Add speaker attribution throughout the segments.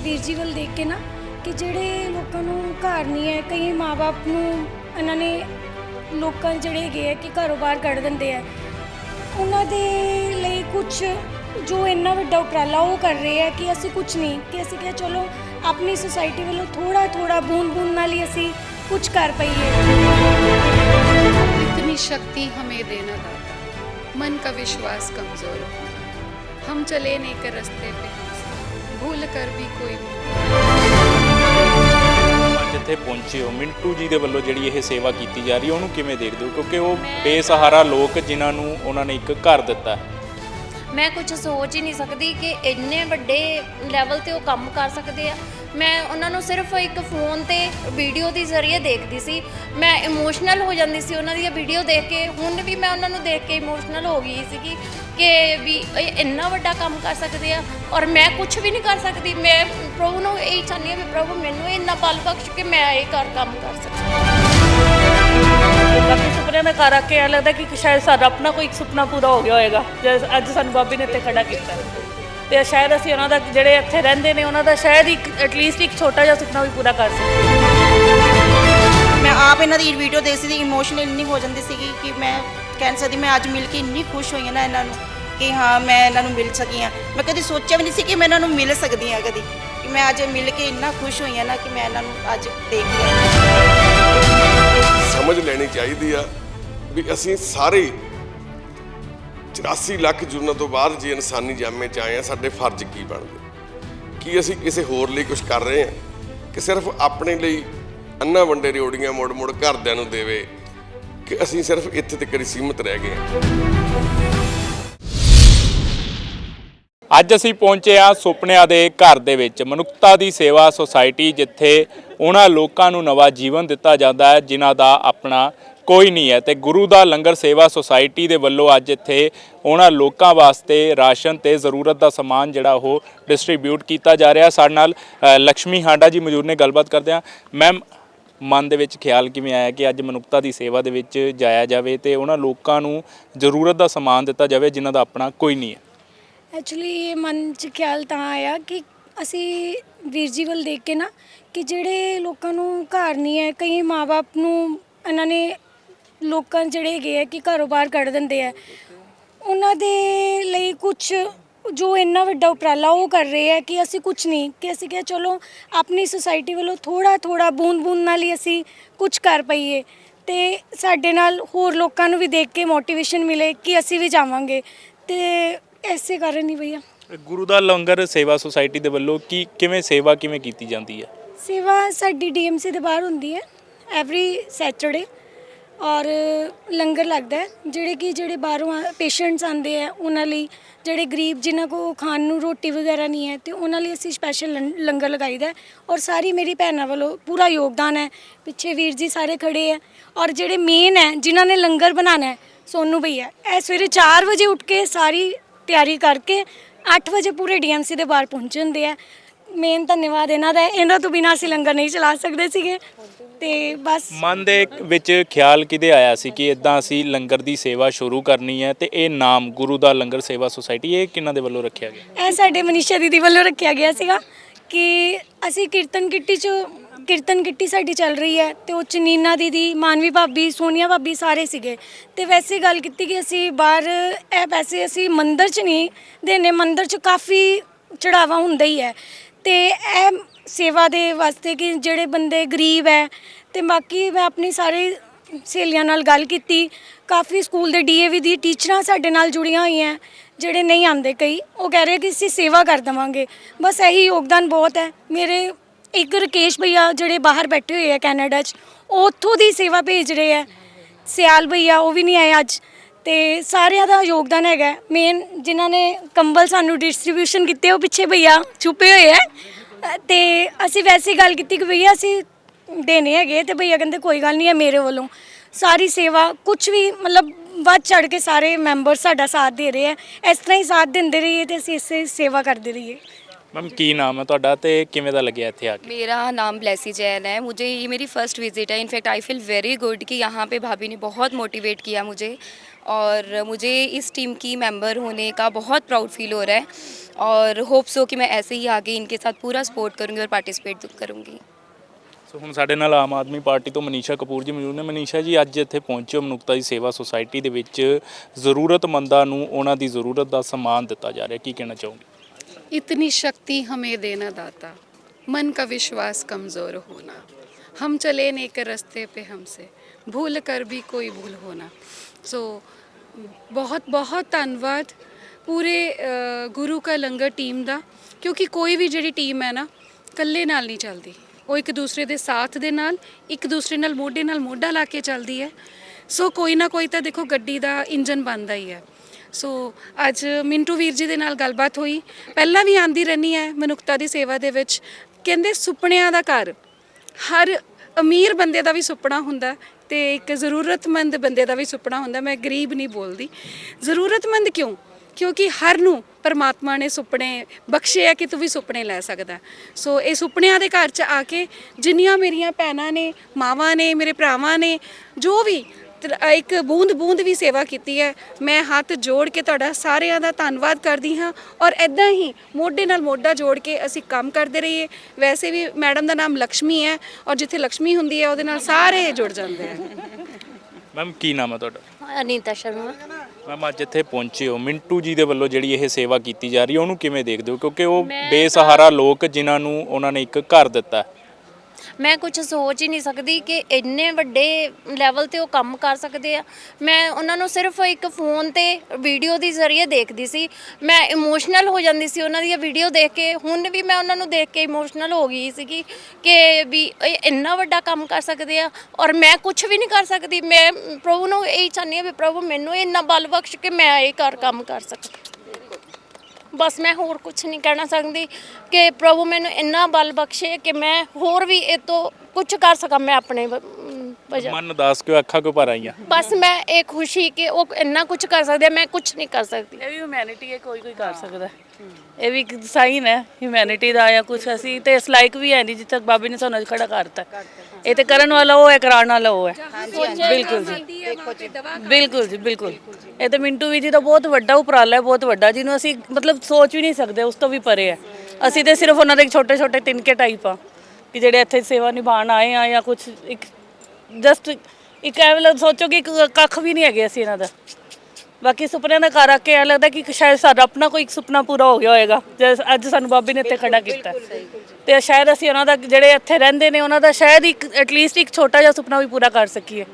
Speaker 1: ਵੀਰ ਜੀ ਵੱਲ ਦੇਖ ਕੇ ਨਾ ਕਿ ਜਿਹੜੇ ਲੋਕਾਂ ਨੂੰ ਘਰ ਨਹੀਂ ਹੈ ਕਈ ਮਾਪੇ ਨੂੰ ਇਹਨਾਂ ਨੇ ਲੋਕਾਂ ਜਿਹੜੇ ਹੈਗੇ ਆ ਕਿ ਘਰੋਂ ਬਾਹਰ ਕੱਢ ਦਿੰਦੇ ਆ ਉਹਨਾਂ ਦੇ ਲਈ ਕੁਝ ਜੋ ਇੰਨਾ ਵੱਡਾ ਉਪਰਾਲਾ ਉਹ ਕਰ ਰਹੇ ਆ ਕਿ ਅਸੀਂ ਕੁਝ ਨਹੀਂ ਕਿ ਅਸੀਂ ਕਿਹਾ ਚਲੋ ਆਪਣੀ ਸੁਸਾਇਟੀ ਵੱਲੋਂ ਥੋੜਾ ਥੋੜਾ ਬੂੰਦ ਬੂੰਦ ਨਾਲ ਹੀ ਅਸੀਂ ਕੁਝ ਕਰ ਪਈਏ
Speaker 2: इतनी शक्ति हमें देना दाता मन का विश्वास कमजोर हो हम चले नहीं कर रास्ते पे हमसे भूल कर भी कोई
Speaker 3: ਅੱਜ ਇੱਥੇ ਪਹੁੰਚੇ ਹੋ ਮਿੰਟੂ ਜੀ ਦੇ ਵੱਲੋਂ ਜਿਹੜੀ ਇਹ ਸੇਵਾ ਕੀਤੀ ਜਾ ਰਹੀ ਹੈ ਉਹਨੂੰ ਕਿਵੇਂ ਦੇਖਦੇ ਹੋ ਕਿਉਂਕਿ ਉਹ ਬੇਸਹਾਰਾ ਲੋਕ ਜਿਨ੍ਹਾਂ ਨੂੰ ਉਹਨਾਂ ਨੇ ਇੱਕ ਘਰ ਦਿੱਤਾ ਹੈ
Speaker 4: ਮੈਂ ਕੁਝ ਸੋਚ ਹੀ ਨਹੀਂ ਸਕਦੀ ਕਿ ਇੰਨੇ ਵੱਡੇ ਲੈਵਲ ਤੇ ਉਹ ਕੰਮ ਕਰ ਸਕਦੇ ਆ। ਮੈਂ ਉਹਨਾਂ ਨੂੰ ਸਿਰਫ ਇੱਕ ਫੋਨ ਤੇ ਵੀਡੀਓ ਦੇ ਜ਼ਰੀਏ ਦੇਖਦੀ ਸੀ। ਮੈਂ ਇਮੋਸ਼ਨਲ ਹੋ ਜਾਂਦੀ ਸੀ ਉਹਨਾਂ ਦੀਆਂ ਵੀਡੀਓ ਦੇਖ ਕੇ। ਹੁਣ ਵੀ ਮੈਂ ਉਹਨਾਂ ਨੂੰ ਦੇਖ ਕੇ ਇਮੋਸ਼ਨਲ ਹੋ ਗਈ ਸੀਗੀ ਕਿ ਵੀ ਇਹ ਇੰਨਾ ਵੱਡਾ ਕੰਮ ਕਰ ਸਕਦੇ ਆ ਔਰ ਮੈਂ ਕੁਝ ਵੀ ਨਹੀਂ ਕਰ ਸਕਦੀ। ਮੈਂ ਪ੍ਰਭੂ ਨੂੰ ਇਹ ਚਾਹੁੰਦੀ ਹਾਂ ਵੀ ਪ੍ਰਭੂ ਮੈਨੂੰ ਇੰਨਾ ਬਲ ਬਖਸ਼ ਕਿ ਮੈਂ ਇਹ ਕਰ ਕੰਮ ਕਰ ਸਕਾਂ
Speaker 5: ਸੁਪਨੇ ਮੈਂ ਕਰ ਆ ਕੇ ਐਂ ਲੱਗਦਾ ਕਿ ਸ਼ਾਇਦ ਸਾਡਾ ਆਪਣਾ ਕੋਈ ਇੱਕ ਸੁਪਨਾ ਪੂਰਾ ਹੋ ਗਿਆ ਹੋਏਗਾ ਜਦ ਅੱਜ ਸਾਨੂੰ ਬਾਬੀ ਨੇ ਇੱਥੇ ਖੜਾ ਕੀਤਾ। ਤੇ ਸ਼ਾਇਦ ਅਸੀਂ ਉਹਨਾਂ ਦਾ ਜਿਹੜੇ ਇੱਥੇ ਰਹਿੰਦੇ ਨੇ ਉਹਨਾਂ ਦਾ ਸ਼ਾਇਦ ਇੱਕ ਐਟਲੀਸਟ ਇੱਕ ਛੋਟਾ ਜਿਹਾ ਸੁਪਨਾ ਵੀ ਪੂਰਾ ਕਰ ਸਕੀਏ
Speaker 6: ਮੈਂ ਆਪ ਇਹਨਾਂ ਦੀ ਵੀਡੀਓ ਦੇਖਦੀ ਸੀ ਇਮੋਸ਼ਨਲ ਇੰਨੀ ਹੋ ਜਾਂਦੀ ਸੀਗੀ ਕਿ ਮੈਂ ਕਹਿ ਸਕਦੀ ਮੈਂ ਅੱਜ ਮਿਲ ਕੇ ਇੰਨੀ ਖੁਸ਼ ਹੋਈ ਹਾਂ ਨਾ ਇਹਨਾਂ ਨੂੰ ਕਿ ਹਾਂ ਮੈਂ ਇਹਨਾਂ ਨੂੰ ਮਿਲ ਸਕੀ ਹਾਂ। ਮੈਂ ਕਦੀ ਸੋਚਿਆ ਵੀ ਨਹੀਂ ਸੀ ਕਿ ਮੈਂ ਇਹਨਾਂ ਨੂੰ ਮਿਲ ਸਕਦੀ ਹਾਂ ਕਦੀ ਕਿ ਮੈਂ ਅੱਜ ਮਿਲ ਕੇ ਇੰਨਾ ਖੁਸ਼ ਹੋਈ ਹਾਂ ਨਾ ਕਿ ਮੈਂ ਇਹਨਾਂ ਨੂੰ ਅੱਜ ਦੇਖ ਲਿਆ।
Speaker 7: ਸਮਝ ਲੈਣੀ ਚਾਹੀਦੀ ਆ। ਵੀ ਅਸੀਂ ਸਾਰੇ 84 ਲੱਖ ਜੁਰਨਾਂ ਤੋਂ ਬਾਅਦ ਜੇ ਇਨਸਾਨੀ ਜਾਮੇ ਚ ਆਏ ਆ, ਸਾਡੇ ਫਰਜ਼ ਕੀ ਬਣਦੇ? ਕੀ ਅਸੀਂ ਕਿਸੇ ਹੋਰ ਲਈ ਕੁਝ ਕਰ ਰਹੇ ਆ ਕਿ ਸਿਰਫ ਆਪਣੇ ਲਈ ਅੰਨਾ ਵੰਡੇ ਰਿਓੜੀਆਂ ਮੋੜ ਮੋੜ ਘਰਦਿਆਂ ਨੂੰ ਦੇਵੇ, ਕਿ ਅਸੀਂ ਸਿਰਫ ਇੱਥੇ ਤੱਕ ਹੀ ਸੀਮਤ ਰਹਿ ਗਏ ਆ
Speaker 3: ਅੱਜ ਅਸੀਂ ਪਹੁੰਚੇ ਆ ਸੁਪਨਿਆਂ ਦੇ ਘਰ ਦੇ ਵਿੱਚ, ਮਨੁੱਖਤਾ ਦੀ ਸੇਵਾ ਸੁਸਾਇਟੀ ਜਿੱਥੇ ਉਹਨਾਂ ਲੋਕਾਂ ਨੂੰ ਨਵਾਂ ਜੀਵਨ ਦਿੱਤਾ ਜਾਂਦਾ ਹੈ, ਜਿਨ੍ਹਾਂ ਦਾ ਆਪਣਾ ਕੋਈ ਨਹੀਂ ਹੈ ਤੇ ਗੁਰੂ ਦਾ ਲੰਗਰ ਸੇਵਾ ਸੁਸਾਇਟੀ ਦੇ ਵੱਲੋਂ ਅੱਜ ਇੱਥੇ ਉਹਨਾਂ ਲੋਕਾਂ ਵਾਸਤੇ ਰਾਸ਼ਨ ਤੇ ਜ਼ਰੂਰਤ ਦਾ ਸਮਾਨ ਜਿਹੜਾ ਉਹ ਡਿਸਟ੍ਰੀਬਿਊਟ ਕੀਤਾ ਜਾ ਰਿਹਾ। ਸਾਡੇ ਨਾਲ ਅ, ਲక్ష్ਮੀ ਹਾਂਡਾ ਜੀ ਮੌਜੂਦ ਨੇ ਗੱਲਬਾਤ ਕਰਦੇ ਆ ਮੈਮ ਮਨ ਦੇ ਵਿੱਚ ਖਿਆਲ ਕਿਵੇਂ ਆਇਆ ਕਿ ਅੱਜ ਮਨੁੱਖਤਾ ਦੀ ਸੇਵਾ ਦੇ ਵਿੱਚ ਜਾਇਆ ਜਾਵੇ ਤੇ ਉਹਨਾਂ ਲੋਕਾਂ ਨੂੰ ਜ਼ਰੂਰਤ ਦਾ ਸਮਾਨ ਦਿੱਤਾ ਜਾਵੇ ਜਿਨ੍ਹਾਂ ਦਾ ਆਪਣਾ ਕੋਈ ਨਹੀਂ ਹੈ?
Speaker 1: ਐਕਚੁਅਲੀ ਇਹ ਮਨ 'ਚ ਖਿਆਲ ਤਾਂ ਆਇਆ ਕਿ ਅਸੀਂ ਵੀਰ ਜੀ ਵੱਲ ਦੇਖ ਕੇ ਨਾ ਕਿ ਜਿਹੜੇ ਲੋਕਾਂ ਨੂੰ ਘਰ ਨਹੀਂ ਹੈ ਕਈ ਮਾਪੇ ਨੂੰ ਇਹਨਾਂ ਨੇ ਲੋਕਾਂ ਜਿਹੜੇ ਹੈਗੇ ਆ ਕਿ ਘਰੋਂ ਬਾਹਰ ਕੱਢ ਦਿੰਦੇ ਆ। ਉਹਨਾਂ ਦੇ ਲਈ ਕੁਝ ਜੋ ਇੰਨਾ ਵੱਡਾ ਉਪਰਾਲਾ ਉਹ ਕਰ ਰਹੇ ਆ ਕਿ ਅਸੀਂ ਕੁਝ ਨਹੀਂ ਕਿ ਅਸੀਂ ਕਿਹਾ ਚਲੋ ਆਪਣੀ ਸੁਸਾਇਟੀ ਵੱਲੋਂ ਥੋੜਾ ਥੋੜਾ ਬੂੰਦ ਬੂੰਦ ਨਾਲ ਹੀ ਅਸੀਂ ਕੁਝ ਕਰ ਪਈਏ ਤੇ ਸਾਡੇ ਨਾਲ ਹੋਰ ਲੋਕਾਂ ਨੂੰ ਵੀ ਦੇਖ ਕੇ ਮੋਟੀਵੇਸ਼ਨ ਮਿਲੇ ਕਿ ਅਸੀਂ ਵੀ ਜਾਵਾਂਗੇ। ਤੇ ਐਸੇ ਕਾਰਨ ਹੀ ਭਈਆ।
Speaker 3: ਗੁਰੂ ਦਾ ਲੰਗਰ ਸੇਵਾ ਸੁਸਾਇਟੀ ਦੇ ਵੱਲੋਂ ਕੀ ਕਿਵੇਂ ਸੇਵਾ ਕਿਵੇਂ ਕੀਤੀ ਜਾਂਦੀ ਹੈ?
Speaker 1: ਸੇਵਾ ਸਾਡੀ ਡੀਐਮਸੀ ਦੇ ਬਾਹਰ ਹੁੰਦੀ ਹੈ ਐਵਰੀ ਸੈਟਰਡੇ ਔਰ ਲੰਗਰ ਲੱਗਦਾ ਹੈ, ਜਿਹੜੇ ਕਿ ਜਿਹੜੇ ਬਾਹਰੋਂ ਪੇਸ਼ੈਂਟਸ ਆਉਂਦੇ ਆ ਉਹਨਾਂ ਲਈ ਜਿਹੜੇ ਗਰੀਬ ਜਿਨ੍ਹਾਂ ਕੋ ਖਾਣ ਨੂੰ ਰੋਟੀ ਵਗੈਰਾ ਨਹੀਂ ਹੈ, ਤੇ ਉਹਨਾਂ ਲਈ ਅਸੀਂ ਸਪੈਸ਼ਲ ਲੰਗਰ ਲਗਾਈਦਾ ਹੈ ਔਰ ਸਾਰੀ ਮੇਰੀ ਭੈਣਾਂ ਵੱਲੋਂ ਪੂਰਾ ਯੋਗਦਾਨ ਹੈ, ਪਿੱਛੇ ਵੀਰ ਜੀ ਸਾਰੇ ਖੜੇ ਹੈ ਔਰ ਜਿਹੜੇ ਮੇਨ ਹੈ, ਜਿਨ੍ਹਾਂ ਨੇ ਲੰਗਰ ਬਣਾਉਣਾ ਹੈ, ਸੋਨੂ ਭਈਆ, ਇਹ ਸਵੇਰੇ 4 ਵਜੇ ਉੱਠ ਕੇ ਸਾਰੀ ਤਿਆਰੀ ਕਰਕੇ 8 ਵਜੇ ਪੂਰੇ ਡੀਐਮਸੀ ਦੇ ਬਾਹਰ ਪਹੁੰਚ ਜਾਂਦੇ ਆ ਮੇਨ ਧੰਨਵਾਦ ਇਹਨਾਂ ਦਾ। ਹੈ। ਇਹਨਾਂ ਤੋਂ ਬਿਨਾਂ ਅਸੀਂ ਲੰਗਰ ਨਹੀਂ ਚਲਾ ਸਕਦੇ ਸੀਗੇ। ਤੇ ਬਸ
Speaker 3: ਮਨ ਦੇ ਵਿੱਚ ਖਿਆਲ ਕਿਤੇ ਆਇਆ ਸੀ ਕਿ ਇਦਾਂ ਅਸੀਂ ਲੰਗਰ ਦੀ ਸੇਵਾ ਸ਼ੁਰੂ ਕਰਨੀ ਹੈ ਤੇ ਇਹ ਨਾਮ ਗੁਰੂ ਦਾ ਲੰਗਰ ਸੇਵਾ ਸੁਸਾਇਟੀ ਇਹ ਕਿਹਨਾਂ ਦੇ ਵੱਲੋਂ ਰੱਖਿਆ ਗਿਆ?
Speaker 1: ਇਹ ਸਾਡੇ ਮਨੀਸ਼ਾ ਦੀਦੀ ਵੱਲੋਂ ਰੱਖਿਆ ਗਿਆ ਸੀਗਾ ਕਿ ਅਸੀਂ ਕੀਰਤਨ ਕਿੱਟੀ ਚ ਕੀਰਤਨ ਕਿੱਟੀ ਸਾਡੀ ਚੱਲ ਰਹੀ ਹੈ ਤੇ ਉਹ ਚ ਨੀਨਾ ਦੀਦੀ ਮਾਨਵੀ ਭਾਬੀ ਸੋਨੀਆ ਭਾਬੀ ਸਾਰੇ ਸੀਗੇ। ਤੇ ਵੈਸੇ ਗੱਲ ਕੀਤੀ ਕਿ ਅਸੀਂ ਬਾਹਰ ਇਹ ਪੈਸੇ ਅਸੀਂ ਮੰਦਿਰ ਚ ਨਹੀਂ ਦੇਣੇ ਮੰਦਿਰ ਚ ਕਾਫੀ ਚੜਾਵਾ ਹੁੰਦਾ ਹੀ ਹੈ। ਤੇ ਇਹ ਸੇਵਾ ਦੇ ਵਾਸਤੇ ਕਿ ਜਿਹੜੇ ਬੰਦੇ ਗਰੀਬ ਹੈ ਤੇ ਬਾਕੀ ਮੈਂ ਆਪਣੀ ਸਾਰੇ ਸਹੇਲੀਆਂ ਨਾਲ ਗੱਲ ਕੀਤੀ। ਕਾਫੀ ਸਕੂਲ ਦੇ ਡੀਏਵੀ ਦੀ ਟੀਚਰਾਂ ਸਾਡੇ ਨਾਲ ਜੁੜੀਆਂ ਹੋਈਆਂ, ਜਿਹੜੇ ਨਹੀਂ ਆਉਂਦੇ ਕਈ। ਉਹ ਕਹਿ ਰਹੇ ਕਿ ਅਸੀਂ ਸੇਵਾ ਕਰ ਦਵਾਂਗੇ। ਬਸ ਇਹੀ ਯੋਗਦਾਨ ਬਹੁਤ ਹੈ। ਮੇਰੇ ਇੱਕ ਰਕੇਸ਼ ਭਈਆ ਜਿਹੜੇ ਬਾਹਰ ਬੈਠੇ ਹੋਏ ਆ ਕੈਨੇਡਾ 'ਚ, ਉਹ ਉੱਥੋਂ ਦੀ ਸੇਵਾ ਭੇਜ ਰਹੇ ਆ। ਸਿਆਲ ਭਈਆ, ਉਹ ਵੀ ਨਹੀਂ ਆਏ ਅੱਜ। ਤੇ ਸਾਰਿਆਂ ਦਾ ਯੋਗਦਾਨ ਹੈਗਾ ਮੇਨ ਜਿਨ੍ਹਾਂ ਨੇ ਕੰਬਲ ਸਾਨੂੰ ਡਿਸਟ੍ਰੀਬਿਊਸ਼ਨ ਕੀਤੇ ਉਹ ਪਿੱਛੇ ਭਈਆ ਛੁਪੇ ਹੋਏ ਹੈ। ਅ, ਤੇ ਅਸੀਂ ਵੈਸੇ ਗੱਲ ਕੀਤੀ ਕਿ ਭਈਆ ਅਸੀਂ ਦੇਣੇ ਹੈਗੇ ਤੇ ਭਈਆ ਕਹਿੰਦੇ ਕੋਈ ਗੱਲ ਨਹੀਂ ਹੈ ਮੇਰੇ ਵੱਲੋਂ। ਸਾਰੀ ਸੇਵਾ ਕੁਝ ਵੀ ਮਤਲਬ ਵੱਧ ਚੜ ਕੇ ਸਾਰੇ ਮੈਂਬਰ ਸਾਡਾ ਸਾਥ ਦੇ ਰਹੇ ਆ ਇਸ ਤਰ੍ਹਾਂ ਹੀ ਸਾਥ ਦਿੰਦੇ ਰਹੀਏ ਤੇ ਅਸੀਂ ਇਸੇ ਸੇਵਾ ਕਰਦੇ ਰਹੀਏ।
Speaker 3: ਮੈਮ ਕੀ ਨਾਮ ਹੈ ਤੁਹਾਡਾ ਤੇ ਕਿਵੇਂ ਦਾ ਲੱਗਿਆ ਇੱਥੇ ਆ ਕੇ
Speaker 8: मेरा नाम ब्लेसी जैन है मुझे ये मेरी फ़र्स्ट विज़िट है in fact I feel very good कि यहाँ पे भाभी ने बहुत मोटिवेट किया मुझे और मुझे इस टीम की मेंबर होने का बहुत प्राउड फील हो रहा है और होप्स हो कि मैं ऐसे ही आगे इनके साथ पूरा सपोर्ट करूँगी और पार्टिसिपेट करूँगी
Speaker 3: ਸੋ ਹੁਣ ਸਾਡੇ ਨਾਲ ਆਮ ਆਦਮੀ ਪਾਰਟੀ ਤੋਂ ਮਨੀਸ਼ਾ ਕਪੂਰ ਜੀ ਮੌਜੂਦ ਨੇ ਮਨੀਸ਼ਾ ਜੀ ਅੱਜ ਇੱਥੇ ਪਹੁੰਚੇ ਹੋ ਮਨੁੱਖਤਾ ਦੀ ਸੇਵਾ ਸੁਸਾਇਟੀ ਦੇ ਵਿੱਚ ਜ਼ਰੂਰਤਮੰਦਾਂ ਨੂੰ ਉਹਨਾਂ ਦੀ ਜ਼ਰੂਰਤ ਦਾ ਸਮਾਨ ਦਿੱਤਾ ਜਾ ਰਿਹਾ ਕੀ ਕਹਿਣਾ ਚਾਹੋਗੇ
Speaker 2: इतनी शक्ति हमें देना दाता मन का विश्वास कमज़ोर होना हम चले नेक रस्ते पे हमसे भूल कर भी कोई भूल होना सो बहुत बहुत ਧੰਨਵਾਦ ਪੂਰੇ ਅ, ਗੁਰੂ ਕਾ ਲੰਗਰ ਟੀਮ ਦਾ ਕਿਉਂਕਿ ਕੋਈ ਵੀ ਜਿਹੜੀ ਟੀਮ ਹੈ ਨਾ ਇਕੱਲੇ ਨਾਲ ਨਹੀਂ ਚੱਲਦੀ ਉਹ ਇੱਕ ਦੂਸਰੇ ਦੇ ਸਾਥ ਦੇ ਨਾਲ ਇੱਕ ਦੂਸਰੇ ਨਾਲ ਮੋਢੇ ਨਾਲ ਮੋਢਾ ਲਾ ਕੇ ਚੱਲਦੀ ਹੈ ਸੋ ਕੋਈ ਨਾ ਕੋਈ ਤਾਂ ਦੇਖੋ ਗੱਡੀ ਦਾ ਇੰਜਨ ਬਣਦਾ ਹੀ ਹੈ ਸੋ ਅੱਜ ਮਿੰਟੂ ਵੀਰ ਜੀ ਦੇ ਨਾਲ ਗੱਲਬਾਤ ਹੋਈ। ਪਹਿਲਾਂ ਵੀ ਆਂਦੀ ਰਹਿੰਦੀ ਹੈ ਮਨੁੱਖਤਾ ਦੀ ਸੇਵਾ ਦੇ ਵਿੱਚ। ਕਹਿੰਦੇ ਸੁਪਨਿਆਂ ਦਾ ਘਰ। ਹਰ ਅਮੀਰ ਬੰਦੇ ਦਾ ਵੀ ਸੁਪਨਾ ਹੁੰਦਾ ਤੇ ਇੱਕ ਜ਼ਰੂਰਤਮੰਦ ਬੰਦੇ ਦਾ ਵੀ ਸੁਪਨਾ ਹੁੰਦਾ। ਮੈਂ ਗਰੀਬ ਨਹੀਂ ਬੋਲਦੀ। ਜ਼ਰੂਰਤਮੰਦ ਕਿਉਂ? ਕਿਉਂਕਿ ਹਰ ਨੂੰ ਪਰਮਾਤਮਾ ਨੇ ਸੁਪਨੇ ਬਖਸ਼ੇ ਆ ਕਿ ਤੂੰ ਵੀ ਸੁਪਨੇ ਲੈ ਸਕਦਾ। ਸੋ ਇਹ ਸੁਪਨਿਆਂ ਦੇ ਘਰ 'ਚ ਆ ਕੇ ਜਿੰਨੀਆਂ ਮੇਰੀਆਂ ਭੈਣਾਂ ਨੇ, ਮਾਵਾਂ ਨੇ, ਮੇਰੇ ਭਰਾਵਾਂ ਨੇ, ਜੋ ਵੀ ਇੱਕ ਬੂੰਦ ਬੂੰਦ ਵੀ ਸੇਵਾ ਕੀਤੀ ਹੈ। ਮੈਂ ਹੱਥ ਜੋੜ ਕੇ ਤੁਹਾਡਾ ਸਾਰਿਆਂ ਦਾ ਧੰਨਵਾਦ ਕਰਦੀ ਹਾਂ ਔਰ ਐਦਾਂ ਹੀ ਮੋਢੇ ਨਾਲ ਮੋਢਾ ਜੋੜ ਕੇ ਅਸੀਂ ਕੰਮ ਕਰਦੇ ਰਹੀਏ। ਵੈਸੇ ਵੀ ਮੈਡਮ ਦਾ ਨਾਮ ਲక్ష్ਮੀ ਹੈ ਔਰ ਜਿੱਥੇ ਲక్ష్ਮੀ ਹੁੰਦੀ ਹੈ ਉਹਦੇ ਨਾਲ ਸਾਰੇ ਜੁੜ ਜਾਂਦੇ ਆ।
Speaker 3: ਮੈਮ ਕੀ ਨਾਮ ਹੈ ਤੁਹਾਡਾ?
Speaker 4: ਅਨੀਤਾ ਸ਼ਰਮਾ।
Speaker 3: ਮੈਮ ਅੱਜ ਇੱਥੇ ਪਹੁੰਚੇ ਹੋ। ਮਿੰਟੂ ਜੀ ਦੇ ਵੱਲੋਂ ਜਿਹੜੀ ਇਹ ਸੇਵਾ ਕੀਤੀ ਜਾ ਰਹੀ ਹੈ ਉਹਨੂੰ ਕਿਵੇਂ ਦੇਖਦੇ ਹੋ? ਕਿਉਂਕਿ ਉਹ ਬੇਸਹਾਰਾ ਲੋਕ ਜਿਨ੍ਹਾਂ ਨੂੰ ਉਹਨਾਂ ਨੇ ਇੱਕ ਘਰ ਦਿੱਤਾ।
Speaker 4: ਮੈਂ ਕੁਝ ਸੋਚ ਹੀ ਨਹੀਂ ਸਕਦੀ ਕਿ ਇੰਨੇ ਵੱਡੇ ਲੈਵਲ ਤੇ ਉਹ ਕੰਮ ਕਰ ਸਕਦੇ ਆ। ਮੈਂ ਉਹਨਾਂ ਨੂੰ ਸਿਰਫ ਇੱਕ ਫੋਨ ਤੇ ਵੀਡੀਓ ਦੀ ਜ਼ਰੀਏ ਦੇਖਦੀ ਸੀ। ਮੈਂ ਇਮੋਸ਼ਨਲ ਹੋ ਜਾਂਦੀ ਸੀ ਉਹਨਾਂ ਦੀਆਂ ਵੀਡੀਓ ਦੇਖ ਕੇ। ਹੁਣ ਵੀ ਮੈਂ ਉਹਨਾਂ ਨੂੰ ਦੇਖ ਕੇ ਇਮੋਸ਼ਨਲ ਹੋ ਗਈ ਸੀਗੀ ਕਿ ਵੀ ਇਹ ਇੰਨਾ ਵੱਡਾ ਕੰਮ ਕਰ ਸਕਦੇ ਆ ਔਰ ਮੈਂ ਕੁਝ ਵੀ ਨਹੀਂ ਕਰ ਸਕਦੀ। ਮੈਂ ਪ੍ਰਭੂ ਨੂੰ ਇਹ ਚਾਹੁੰਦੀ ਹਾਂ ਵੀ ਪ੍ਰਭੂ ਮੈਨੂੰ ਇੰਨਾ ਬਲ ਬਖਸ਼ ਕਿ ਮੈਂ ਇਹ ਕਰ ਕੰਮ ਕਰ ਸਕਾਂ। ਬਸ ਮੈਂ ਹੋਰ ਕੁਝ ਨਹੀਂ ਕਹਿਣਾ ਸਕਦੀ ਕਿ ਪ੍ਰਭੂ ਮੈਨੂੰ ਇੰਨਾ ਬਲ ਬਖਸ਼ੇ ਕਿ ਮੈਂ ਹੋਰ ਵੀ ਇਹ ਤੋਂ ਕੁਝ ਕਰ ਸਕਾਂ ਮੈਂ ਆਪਣੇ ਵਜ੍ਹਾ।
Speaker 3: ਮਨ ਉਦਾਸ ਕਿਉਂ ਅੱਖਾਂ ਕਿਉਂ ਭਰ ਆਈਆਂ?
Speaker 4: ਬਸ ਮੈਂ ਇਹ ਖੁਸ਼ੀ ਕਿ ਉਹ ਇੰਨਾ ਕੁਝ ਕਰ ਸਕਦੇ ਆ, ਮੈਂ ਕੁਝ ਨਹੀਂ ਕਰ ਸਕਦੀ।
Speaker 5: ਇਹ ਵੀ ਹਿਊਮੈਨਿਟੀ ਹੈ ਕੋਈ ਕੋਈ ਕਰ ਸਕਦਾ ਹੈ। ਇਹ ਵੀ ਇੱਕ ਸਾਈਨ ਹੈ ਹਿਊਮੈਨਿਟੀ ਦਾ ਜਾਂ ਕੁਝ ਅਸੀਂ ਤੇ ਇਸ ਲਾਇਕ ਵੀ ਹੈ ਨਹੀਂ ਜਿੱਥੇ ਤੱਕ ਬਾਬੇ ਨੇ ਸਾਨੂੰ ਖੜਾ ਕਰਤਾ ਇਹ ਤੇ ਕਰਨ ਵਾਲਾ ਉਹ ਹੈ ਕਰਾਉਣ ਵਾਲਾ ਉਹ ਹੈ। ਬਿਲਕੁਲ ਜੀ। ਬਿਲਕੁਲ ਜੀ ਬਿਲਕੁਲ। ਇਹ ਤੇ ਮਿੰਟੂ ਵੀ ਜੀ ਦਾ ਬਹੁਤ ਵੱਡਾ ਉਪਰਾਲਾ ਹੈ ਬਹੁਤ ਵੱਡਾ ਜਿਹਨੂੰ ਅਸੀਂ ਮਤਲਬ ਸੋਚ ਵੀ ਨਹੀਂ ਸਕਦੇ ਉਸ ਤੋਂ ਵੀ ਪਰੇ ਹੈ। ਅਸੀਂ ਤੇ ਸਿਰਫ ਉਹਨਾਂ ਦੇ ਛੋਟੇ ਛੋਟੇ ਤਿਨਕੇ ਟਾਈਪ ਆ ਕਿ ਜਿਹੜੇ ਇੱਥੇ ਸੇਵਾ ਨਿਭਾਉਣ ਆਏ ਆ ਜਾਂ ਕੁਝ ਇੱਕ ਜਸਟ ਇੱਕ ਐਵੇਂ ਸੋਚੋ ਕਿ ਇੱਕ ਕੱਖ ਵੀ ਨਹੀਂ ਹੈਗੇ ਅਸੀਂ ਇਹਨਾਂ ਦਾ। ਬਾਕੀ ਸੁਪਨਿਆਂ ਦਾ ਘਰ ਆ ਕੇ ਐਂ ਲੱਗਦਾ ਕਿ ਸ਼ਾਇਦ ਸਾਡਾ ਆਪਣਾ ਕੋਈ ਇੱਕ ਸੁਪਨਾ ਪੂਰਾ ਹੋ ਗਿਆ ਹੋਏਗਾ ਜੇ ਅੱਜ ਸਾਨੂੰ ਬਾਬੇ ਨੇ ਇੱਥੇ ਖੜਾ ਕੀਤਾ। ਤੇ ਸ਼ਾਇਦ ਅਸੀਂ ਉਹਨਾਂ ਦਾ ਜਿਹੜੇ ਇੱਥੇ ਰਹਿੰਦੇ ਨੇ ਉਹਨਾਂ ਦਾ ਸ਼ਾਇਦ ਇੱਕ ਐਟਲੀਸਟ ਇੱਕ ਛੋਟਾ ਜਿਹਾ ਸੁਪਨਾ ਵੀ ਪੂਰਾ ਕਰ ਸਕੀਏ।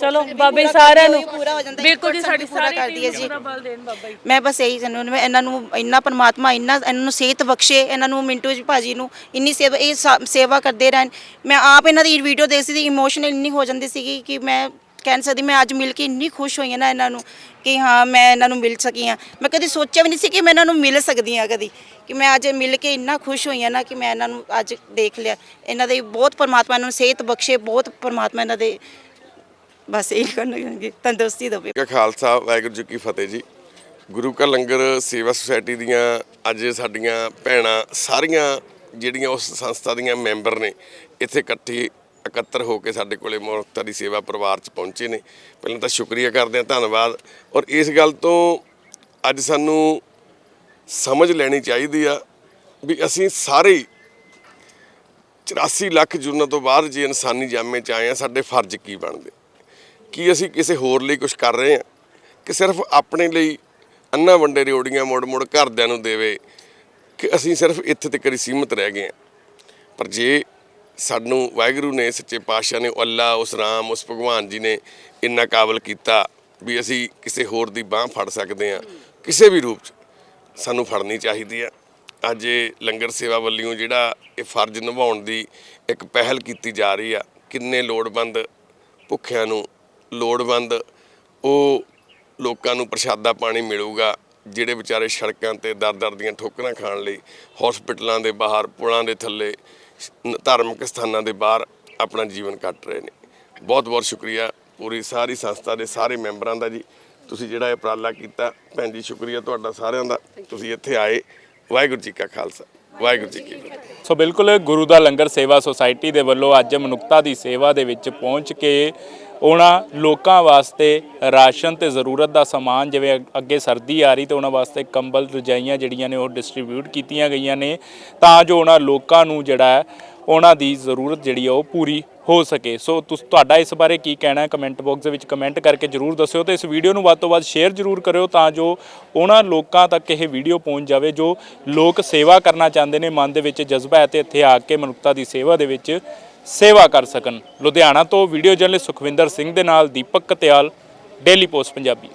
Speaker 5: ਚਲੋ ਬਾਬੇ ਸਾਰਿਆਂ ਨੂੰ
Speaker 6: ਪੂਰਾ ਹੋ ਜਾਂਦਾ,
Speaker 5: ਬਿਲਕੁਲ ਜੀ ਸਾਡੀ
Speaker 6: ਪੂਰਾ
Speaker 5: ਸਾਰੀ
Speaker 6: ਕਰਦੀ ਹੈ ਜੀ। ਮੈਂ ਬਸ ਇਹੀ ਚਾਹੁੰਦੀ ਹਾਂ ਇਹਨਾਂ ਨੂੰ ਇੰਨਾ ਪਰਮਾਤਮਾ ਇੰਨਾ ਇਹਨਾਂ ਨੂੰ ਸਿਹਤ ਬਖਸ਼ੇ ਇਹਨਾਂ ਨੂੰ ਮਿੰਟੂ ਜੀ ਭਾਜੀ ਨੂੰ ਇੰਨੀ ਸੇਵਾ ਇਹ ਸੇਵਾ ਕਰਦੇ ਰਹਿਣ। ਮੈਂ ਆਪ ਇਹਨਾਂ ਦੀ ਵੀਡੀਓ ਦੇਖਦੀ ਸੀ ਇਮੋਸ਼ਨਲ ਇੰਨੀ ਹੋ ਜਾਂਦੀ ਸੀਗੀ ਕਿ ਮੈਂ ਕਹਿ ਨਹੀਂ ਸਕਦੀ, ਮੈਂ ਅੱਜ ਮਿਲ ਕੇ ਇੰਨੀ ਖੁਸ਼ ਹੋਈ ਹਾਂ ਨਾ ਇਹਨਾਂ ਨੂੰ ਕਿ ਹਾਂ, ਮੈਂ ਇਹਨਾਂ ਨੂੰ ਮਿਲ ਸਕੀ ਹਾਂ। ਮੈਂ ਕਦੀ ਸੋਚਿਆ ਵੀ ਨਹੀਂ ਸੀ ਕਿ ਮੈਂ ਇਹਨਾਂ ਨੂੰ ਮਿਲ ਸਕਦੀ ਹਾਂ ਕਦੀ, ਕਿ ਮੈਂ ਅੱਜ ਮਿਲ ਕੇ ਇੰਨਾ ਖੁਸ਼ ਹੋਈ ਹਾਂ ਨਾ ਕਿ ਮੈਂ ਇਹਨਾਂ ਨੂੰ ਅੱਜ ਦੇਖ ਲਿਆ। ਇਹਨਾਂ ਦੇ ਬਹੁਤ ਪਰਮਾਤਮਾ ਇਹਨਾਂ ਨੂੰ ਸਿਹਤ ਬਖਸ਼ੇ, ਬਹੁਤ ਪਰਮਾਤਮਾ ਇਹਨਾਂ ਦੇ ਬਸ ਇਹ ਕਰਨਾ ਚਾਹਾਂਗੀ ਤੰਦਰੁਸਤੀ ਦੇਵੇ।
Speaker 7: ਖਾਲਸਾ, ਵਾਹਿਗੁਰੂ ਜੀ ਕੀ ਫਤਿਹ ਜੀ। ਗੁਰੂ ਕਾ ਲੰਗਰ ਸੇਵਾ ਸੁਸਾਇਟੀ ਦੀਆਂ ਅੱਜ ਸਾਡੀਆਂ ਭੈਣਾਂ ਸਾਰੀਆਂ ਜਿਹੜੀਆਂ ਉਸ ਸੰਸਥਾ ਦੀਆਂ ਮੈਂਬਰ ਨੇ, ਇੱਥੇ ਇਕੱਠੀ ਇਕੱਤਰ ਹੋ ਕੇ ਸਾਡੇ ਕੋਲੇ ਮਨੁੱਖਤਾ ਦੀ ਸੇਵਾ ਪਰਿਵਾਰ 'ਚ ਪਹੁੰਚੇ ਨੇ। ਪਹਿਲਾਂ ਤਾਂ ਸ਼ੁਕਰੀਆ ਕਰਦੇ ਹਾਂ, ਧੰਨਵਾਦ। ਔਰ ਇਸ ਗੱਲ ਤੋਂ ਅੱਜ ਸਾਨੂੰ ਸਮਝ ਲੈਣੀ ਚਾਹੀਦੀ ਆ ਵੀ ਅਸੀਂ ਸਾਰੇ ਹੀ 84 ਲੱਖ ਜੁਰਨਾਂ ਤੋਂ ਬਾਅਦ ਜੇ ਇਨਸਾਨੀ ਜਾਮੇ 'ਚ ਆਏ ਆ ਸਾਡੇ ਫਰਜ਼ ਕੀ ਬਣਦੇ? ਕੀ ਅਸੀਂ ਕਿਸੇ ਹੋਰ ਲਈ ਕੁਝ ਕਰ ਰਹੇ ਹਾਂ? ਕਿ ਸਿਰਫ ਆਪਣੇ ਲਈ ਅੰਨਾ ਵੰਡੇ ਰਿਓੜੀਆਂ ਮੋੜ ਮੋੜ ਘਰਦਿਆਂ ਨੂੰ ਦੇਵੇ ਕਿ ਅਸੀਂ ਸਿਰਫ ਇੱਥੇ ਤੱਕ ਹੀ ਸੀਮਤ ਰਹਿ ਗਏ ਹਾਂ? ਪਰ ਜੇ ਸਾਨੂੰ ਵਾਹਿਗੁਰੂ ਨੇ, ਸੱਚੇ ਪਾਤਸ਼ਾਹ ਨੇ, ਉਹ ਅੱਲਾ, ਉਸ ਰਾਮ, ਉਸ ਭਗਵਾਨ ਜੀ ਨੇ ਇੰਨਾ ਕਾਬਲ ਕੀਤਾ ਵੀ ਅਸੀਂ ਕਿਸੇ ਹੋਰ ਦੀ ਬਾਹ ਫੜ ਸਕਦੇ ਹਾਂ, ਕਿਸੇ ਵੀ ਰੂਪ 'ਚ। ਸਾਨੂੰ ਫੜਨੀ ਚਾਹੀਦੀ ਆ। ਅੱਜ ਇਹ ਲੰਗਰ ਸੇਵਾ ਵੱਲੋਂ ਜਿਹੜਾ ਇਹ ਫਰਜ਼ ਨਿਭਾਉਣ ਦੀ ਇੱਕ ਪਹਿਲ ਕੀਤੀ ਜਾ ਰਹੀ ਆ, ਕਿੰਨੇ ਲੋੜਵੰਦ ਭੁੱਖਿਆਂ ਨੂੰ ਲੋੜਵੰਦ, ਉਹ ਲੋਕਾਂ ਨੂੰ ਪ੍ਰਸ਼ਾਦਾ ਪਾਣੀ ਮਿਲੂਗਾ, ਜਿਹੜੇ ਵਿਚਾਰੇ ਸੜਕਾਂ ਤੇ ਦਰ-ਦਰ ਦੀਆਂ ਠੋਕਰਾਂ ਖਾਣ ਲਈ ਹਸਪੀਟਲਾਂ ਦੇ ਬਾਹਰ, ਪੁਲਾਂ ਦੇ ਥੱਲੇ ਧਾਰਮਿਕ ਸਥਾਨਾਂ ਦੇ ਬਾਹਰ ਆਪਣਾ ਜੀਵਨ ਕੱਟ ਰਹੇ ਨੇ। ਬਹੁਤ ਬਹੁਤ ਸ਼ੁਕਰੀਆ ਪੂਰੀ ਸਾਰੀ ਸੰਸਥਾ ਦੇ ਸਾਰੇ ਮੈਂਬਰਾਂ ਦਾ ਜੀ। ਤੁਸੀਂ ਜਿਹੜਾ ਇਹ ਉਪਰਾਲਾ ਕੀਤਾ, ਭੈਣ ਜੀ, ਸ਼ੁਕਰੀਆ ਤੁਹਾਡਾ ਸਾਰਿਆਂ ਦਾ। ਤੁਸੀਂ ਇੱਥੇ ਆਏ। ਵਾਹਿਗੁਰੂ ਜੀ ਕਾ ਖਾਲਸਾ। ਵਾਹਿਗੁਰੂ ਜੀ ਕੀ ਫਤਿਹ।
Speaker 3: ਸੋ ਬਿਲਕੁਲ ਗੁਰੂ ਦਾ ਲੰਗਰ ਸੇਵਾ ਸੁਸਾਇਟੀ ਦੇ ਵੱਲੋਂ ਅੱਜ ਮਨੁੱਖਤਾ ਦੀ ਸੇਵਾ ਦੇ ਵਿੱਚ ਪਹੁੰਚ ਕੇ ਉਹਨਾਂ ਲੋਕਾਂ ਵਾਸਤੇ ਰਾਸ਼ਨ ਤੇ ਜ਼ਰੂਰਤ ਦਾ ਸਮਾਨ ਜਿਵੇਂ ਅੱਗੇ ਸਰਦੀ ਆ ਰਹੀ ਤੇ ਉਹਨਾਂ ਵਾਸਤੇ ਕੰਬਲ, ਰਜਾਈਆਂ ਜਿਹੜੀਆਂ ਨੇ ਉਹ ਡਿਸਟ੍ਰੀਬਿਊਟ ਕੀਤੀਆਂ ਗਈਆਂ ਨੇ ਤਾਂ ਜੋ ਉਹਨਾਂ ਲੋਕਾਂ ਨੂੰ ਜਿਹੜਾ ਉਹਨਾਂ ਦੀ ਜ਼ਰੂਰਤ ਜਿਹੜੀ ਆ ਉਹ ਪੂਰੀ ਹੋ ਸਕੇ। ਸੋ ਤੁਸ, ਤੁਹਾਡਾ ਇਸ ਬਾਰੇ ਕੀ ਕਹਿਣਾ ਹੈ? ਕਮੈਂਟ ਬਾਕਸ ਦੇ ਵਿੱਚ ਕਮੈਂਟ ਕਰਕੇ ਜਰੂਰ ਦੱਸਿਓ ਤੇ ਇਸ ਵੀਡੀਓ ਨੂੰ ਵੱਧ ਤੋਂ ਵੱਧ ਸ਼ੇਅਰ ਜਰੂਰ ਕਰਿਓ ਤਾਂ ਜੋ ਉਹਨਾਂ ਲੋਕਾਂ ਤੱਕ ਇਹ ਵੀਡੀਓ ਪਹੁੰਚ ਜਾਵੇ ਜੋ ਲੋਕ ਸੇਵਾ ਕਰਨਾ ਚਾਹੁੰਦੇ ਨੇ, ਮਨ ਦੇ ਵਿੱਚ ਜਜ਼ਬਾ ਹੈ ਤੇ ਇੱਥੇ ਆ ਕੇ ਮਨੁੱਖਤਾ ਦੀ ਸੇਵਾ ਦੇ ਵਿੱਚ ਸੇਵਾ ਕਰ ਸਕਣ। ਲੁਧਿਆਣਾ ਤੋਂ ਵੀਡੀਓ ਜਰਨਲਿਸਟ ਸੁਖਵਿੰਦਰ ਸਿੰਘ ਦੇ ਨਾਲ ਦੀਪਕ ਕਤਿਆਲ, ਡੇਲੀ ਪੋਸਟ ਪੰਜਾਬੀ।